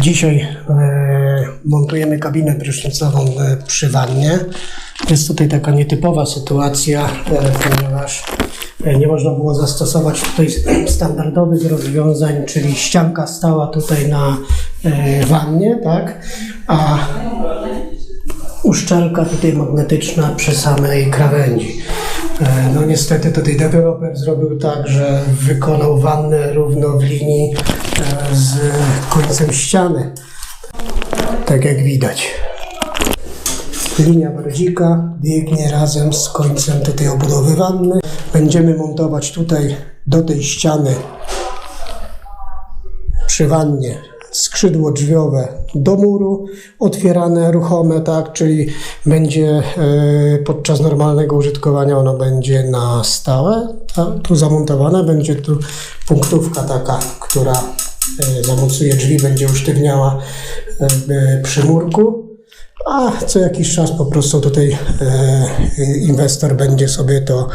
Dzisiaj e, montujemy kabinę prysznicową e, przy wannie. Jest tutaj taka nietypowa sytuacja, e, ponieważ nie można było zastosować tutaj standardowych rozwiązań, czyli ścianka stała tutaj na wannie, tak? A uszczelka tutaj magnetyczna przy samej krawędzi. E, No niestety tutaj deweloper zrobił tak, że wykonał wannę równo w linii e, z końcem ściany. Tak jak widać. Linia bardzika biegnie razem z końcem tutaj obudowy wanny. Będziemy montować tutaj do tej ściany przy wannie skrzydło drzwiowe do muru, otwierane, ruchome, tak, czyli będzie e, podczas normalnego użytkowania ono będzie na stałe, tak, tu zamontowane, będzie tu punktówka taka, która e, zamocuje drzwi, będzie usztywniała e, przy murku. A co jakiś czas po prostu tutaj inwestor będzie sobie to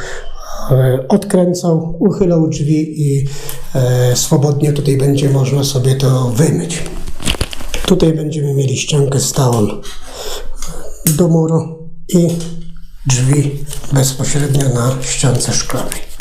e, odkręcał, uchylał drzwi i e, swobodnie tutaj będzie można sobie to wymyć. Tutaj będziemy mieli ściankę stałą do muru i drzwi bezpośrednio na ściance szklanej.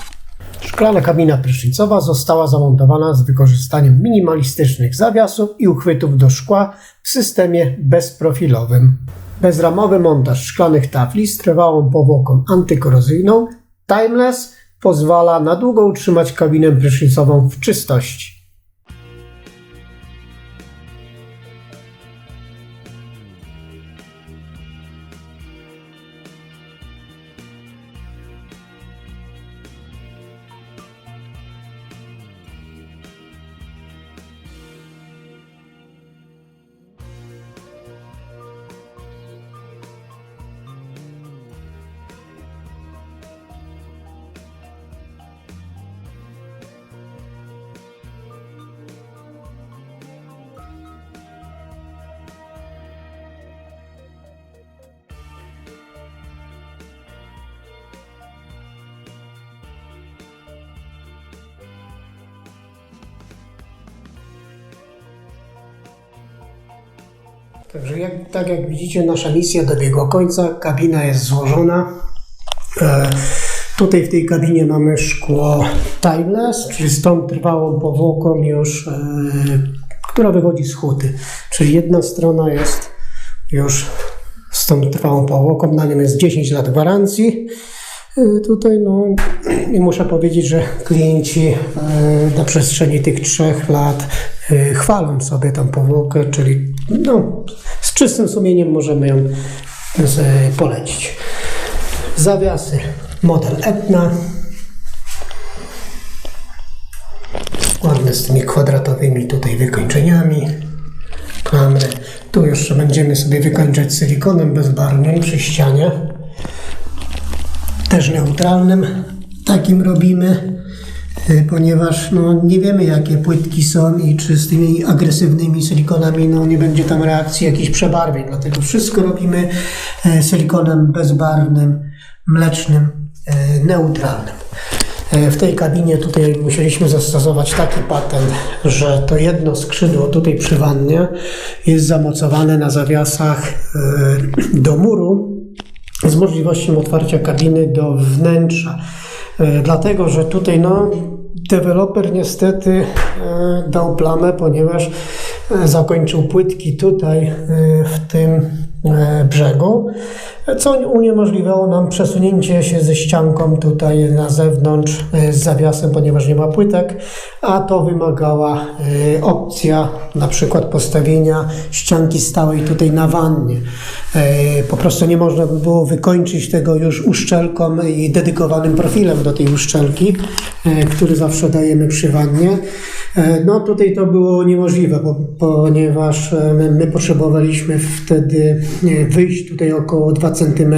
Szklana kabina prysznicowa została zamontowana z wykorzystaniem minimalistycznych zawiasów i uchwytów do szkła w systemie bezprofilowym. Bezramowy montaż szklanych tafli z trwałą powłoką antykorozyjną Timeless pozwala na długo utrzymać kabinę prysznicową w czystości. Także jak, tak jak widzicie, nasza misja dobiegła końca. Kabina jest złożona. E, tutaj w tej kabinie mamy szkło timeless, czyli z tą trwałą powłoką już, e, która wychodzi z huty. Czyli jedna strona jest już z tą trwałą powłoką, na nim jest 10 lat gwarancji. E, Tutaj no i muszę powiedzieć, że klienci e, na przestrzeni tych trzech lat e, chwalą sobie tą powłokę, czyli no, z czystym sumieniem możemy ją e, polecić. Zawiasy model Etna. Ładne z tymi kwadratowymi tutaj wykończeniami. Klamry. Tu jeszcze będziemy sobie wykończać silikonem bezbarwnym przy ścianie też neutralnym. Takim robimy, ponieważ no, nie wiemy jakie płytki są i czy z tymi agresywnymi silikonami no, nie będzie tam reakcji jakichś przebarwień. Dlatego wszystko robimy e, silikonem bezbarwnym, mlecznym, e, neutralnym. E, W tej kabinie tutaj musieliśmy zastosować taki patent, że to jedno skrzydło tutaj przy wannie jest zamocowane na zawiasach e, do muru, z możliwością otwarcia kabiny do wnętrza. E, Dlatego, że tutaj no, deweloper niestety e, dał plamę, ponieważ zakończył płytki tutaj e, w tym e, brzegu, co uniemożliwiało nam przesunięcie się ze ścianką tutaj na zewnątrz e, z zawiasem, ponieważ nie ma płytek, a to wymagała opcja na przykład postawienia ścianki stałej tutaj na wannie. Po prostu nie można by było wykończyć tego już uszczelką i dedykowanym profilem do tej uszczelki, który zawsze dajemy przy wannie. E, No tutaj to było niemożliwe, bo, ponieważ e, my, my potrzebowaliśmy wtedy e, wyjść tutaj około 2 cm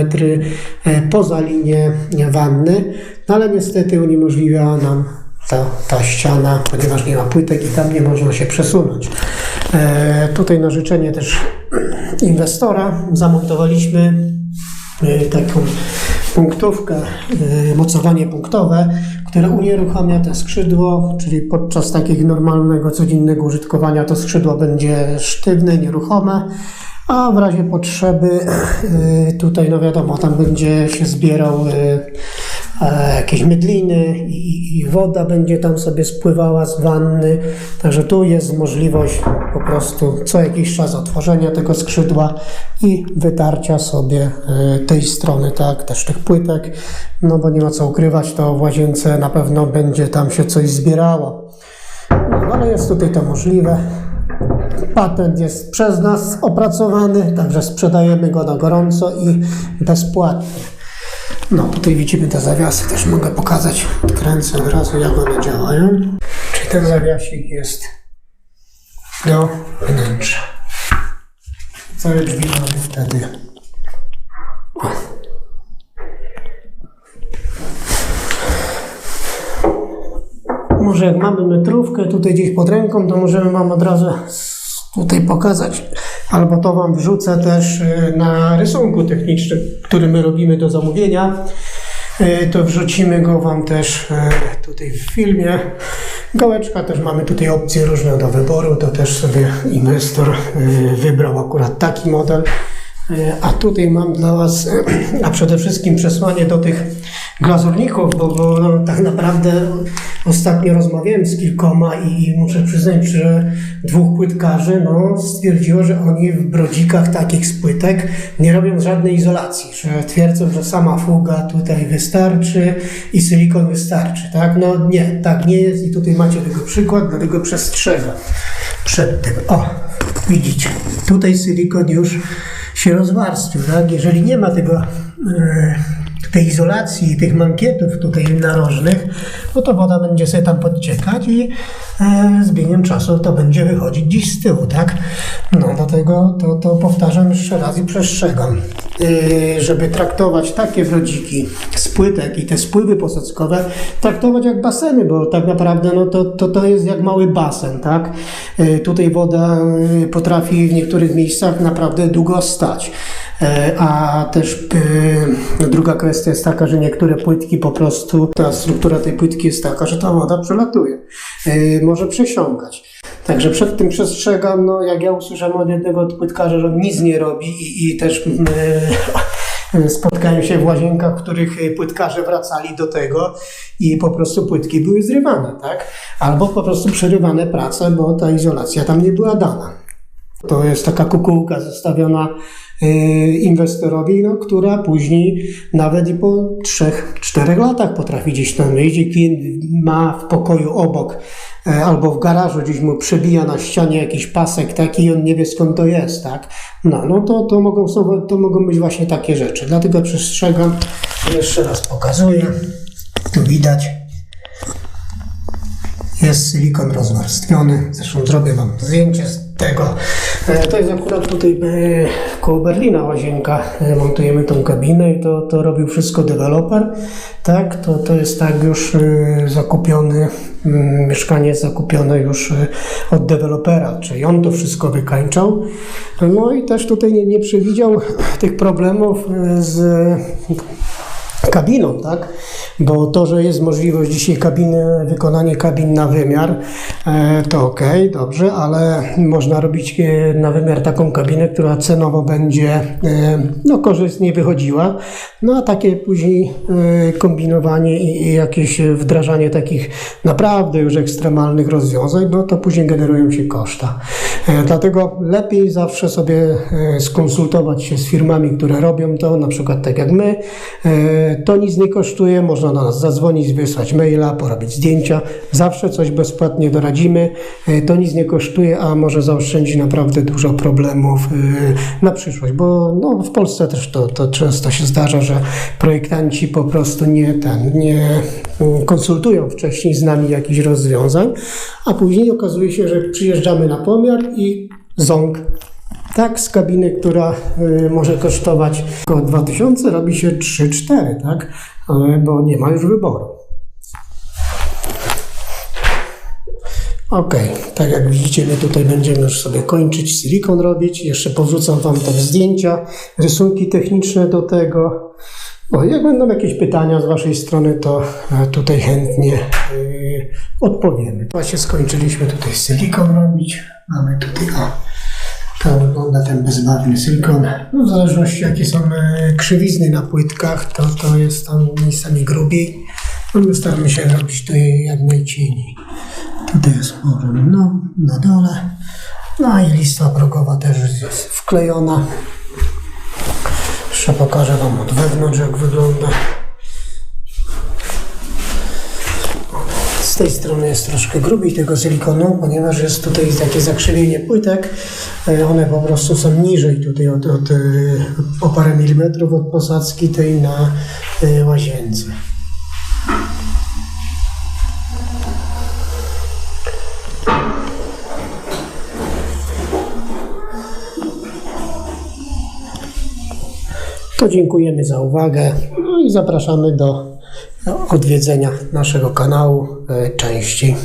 poza linię wanny, no ale niestety uniemożliwiała nam ta, ta ściana, ponieważ nie ma płytek i tam nie można się przesunąć. E, tutaj na życzenie też inwestora zamontowaliśmy taką punktówkę, mocowanie punktowe, które unieruchamia te skrzydło, czyli podczas takiego normalnego, codziennego użytkowania to skrzydło będzie sztywne, nieruchome, a w razie potrzeby y, tutaj, no wiadomo, tam będzie się zbierał y, e, jakieś mydliny i woda będzie tam sobie spływała z wanny, także tu jest możliwość po prostu co jakiś czas otworzenia tego skrzydła i wytarcia sobie y, tej strony, tak, też tych płytek, no bo nie ma co ukrywać, to w łazience na pewno będzie tam się coś zbierało. No, ale jest tutaj to możliwe. Patent jest przez nas opracowany, także sprzedajemy go na gorąco i bezpłatnie. No, tutaj widzimy te zawiasy, też mogę pokazać. Odkręcę od razu, jak one działają. Czyli ten zawiasik jest do wnętrza. Całe drzwi mamy wtedy. Może jak mamy metrówkę tutaj gdzieś pod ręką, to możemy Wam od razu tutaj pokazać. Albo to Wam wrzucę też y, na rysunku technicznym, który my robimy do zamówienia. Y, To wrzucimy go Wam też y, tutaj w filmie. Gałeczka też mamy tutaj opcje różne do wyboru. To też sobie inwestor y, wybrał akurat taki model. A tutaj mam dla Was, a przede wszystkim przesłanie do tych glazurników, bo, bo no, tak naprawdę ostatnio rozmawiałem z kilkoma i muszę przyznać, że dwóch płytkarzy no, stwierdziło, że oni w brodzikach takich z płytek nie robią żadnej izolacji, że twierdzą, że sama fuga tutaj wystarczy i silikon wystarczy, tak? No nie, tak nie jest i tutaj macie tego przykład, dlatego przestrzegam przed tym. O, widzicie, tutaj silikon już się rozwarstwił, tak? Jeżeli nie ma tego, e, tej izolacji i tych mankietów tutaj narożnych, no to woda będzie sobie tam podciekać i e, z biegiem czasu to będzie wychodzić gdzieś z tyłu, tak? No dlatego to, to powtarzam jeszcze raz i przestrzegam, e, żeby traktować takie brodziki z płytek i te spływy posadzkowe traktować jak baseny, bo tak naprawdę no to, to, to jest jak mały basen, tak? E, Tutaj woda potrafi w niektórych miejscach naprawdę długo stać. E, A też e, druga kwestia jest taka, że niektóre płytki po prostu, ta struktura tej płytki jest taka, że ta woda przelatuje, e, może przesiąkać. Także przed tym przestrzegam, no jak ja usłyszałem od jednego płytkarza, że on nic nie robi i, i też spotkałem się w łazienkach, w których płytkarze wracali do tego i po prostu płytki były zrywane, tak? Albo po prostu przerywane prace, bo ta izolacja tam nie była dana. To jest taka kukułka zostawiona inwestorowi, no, która później nawet i po 3-4 latach potrafi gdzieś tam wyjść. Klient ma w pokoju obok e, albo w garażu gdzieś mu przebija na ścianie jakiś pasek taki i on nie wie skąd to jest, tak? No, no to, to, mogą, to mogą być właśnie takie rzeczy. Dlatego przestrzegam. Jeszcze raz pokazuję. Tu widać. Jest silikon rozwarstwiony. Zresztą zrobię Wam zdjęcie z tego. E, To jest akurat tutaj e, koło Berlina łazienka. E, Montujemy tą kabinę i to, to robił wszystko deweloper. Tak, to, to jest tak już zakupiony, mm, mieszkanie jest zakupione już od dewelopera, czyli on to wszystko wykańczał. No i też tutaj nie, nie przewidział tych problemów z kabiną, tak? Bo to, że jest możliwość dzisiaj kabiny, wykonanie kabin na wymiar, e, to ok, dobrze, ale można robić e, na wymiar taką kabinę, która cenowo będzie e, no, korzystnie wychodziła. No a takie później kombinowanie i, jakieś wdrażanie takich naprawdę już ekstremalnych rozwiązań, no to później generują się koszta. Dlatego lepiej zawsze sobie skonsultować się z firmami, które robią to, na przykład tak jak my. To nic nie kosztuje, można do nas zadzwonić, wysłać maila, porobić zdjęcia. Zawsze coś bezpłatnie doradzimy. E, To nic nie kosztuje, a może zaoszczędzi naprawdę dużo problemów e, na przyszłość, bo no, w Polsce też to, to często się zdarza, że projektanci po prostu nie, ten, nie mm, konsultują wcześniej z nami jakichś rozwiązań, a później okazuje się, że przyjeżdżamy na pomiar i ząg tak, z kabiny, która y, może kosztować około 2000, robi się 3-4, tak? Y, bo nie ma już wyboru. Ok, tak jak widzicie, my tutaj będziemy już sobie kończyć silikon robić. Jeszcze powrzucam Wam te zdjęcia, rysunki techniczne do tego. O, jak będą jakieś pytania z Waszej strony, to e, tutaj chętnie e, odpowiemy. Właśnie skończyliśmy tutaj silikon robić. Mamy tutaj, o, tak wygląda ten bezbarwny silikon. No, w zależności jakie są e, krzywizny na płytkach, to, to jest tam miejscami grubiej. No, my staramy się robić to jak najcieniej. Tutaj jest może no, na dole. No i lista progowa też jest wklejona. Jeszcze pokażę Wam od wewnątrz jak wygląda. Z tej strony jest troszkę grubiej tego silikonu, ponieważ jest tutaj takie zakrzywienie płytek. E, One po prostu są niżej tutaj od, od, e, o parę milimetrów od posadzki tej na e, łazience. To dziękujemy za uwagę no i zapraszamy do odwiedzenia naszego kanału częściej.